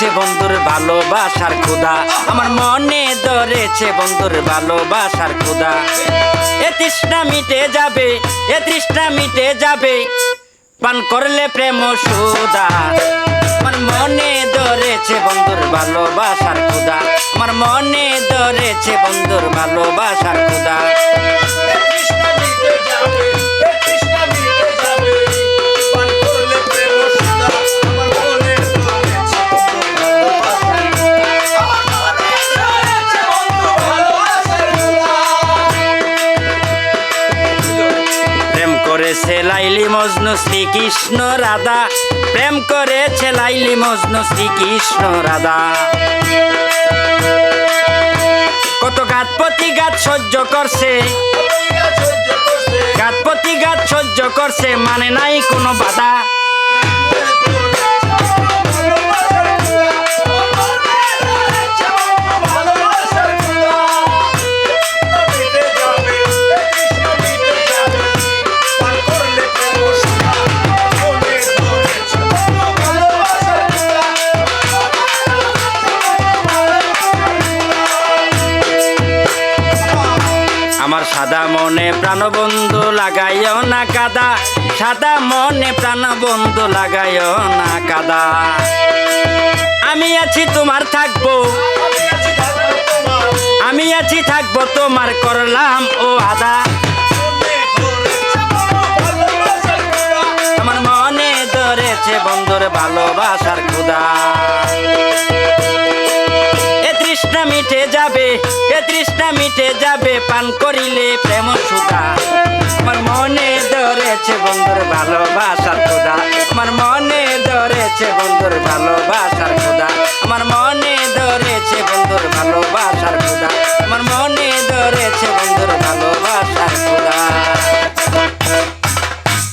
ধরেছে বন্ধুর ভালোবাসার ক্ষুদা আমার মনে ধরেছে বন্ধুর ভালোবাসার ক্ষুদা এ তৃষ্ণা মিটে যাবে, এ তৃষ্ণা মিটে যাবে, পান করলে প্রেম সুদা আমার মনে ধরেছে বন্ধুর ভালোবাসার ক্ষুদা আমার মনে ধরেছে বন্ধুর ভালোবাসার ক্ষুদা করেছে লাইলি মজনু শ্রীকৃষ্ণ রাধা। প্রেম করেছে লাইলি মজনু শ্রীকৃষ্ণ রাধা। কত গাত প্রতিঘাত সহ্য করছে। গাত প্রতি গাত প্রতিঘাত সহ্য করছে মানে নাই কোনো বাধা। আমার সাদা মনে প্রাণবন্ধু লাগাইও না কাদা। সাদা মনে প্রাণবন্ধু লাগাইও না কাদা। আমি আছি তোমার থাকব। আমি আছি থাকব তোমার করলাম ও আদা। আমার মনে ধরেছে বন্ধুর ভালোবাসার ক্ষুদা এ তৃষ্ণা মিটে যাবে, এ তৃষ্ণা মিটে পান করিলে প্রেম সুদা আমার মনে ধরেছে বন্ধুর ভালোবাসার ক্ষুদা আমার মনে ধরেছে বন্ধুর ভালোবাসার ক্ষুদা আমার মনে ধরেছে বন্ধুর ভালোবাসার ক্ষুদা আমার মনে ধরেছে বন্ধুর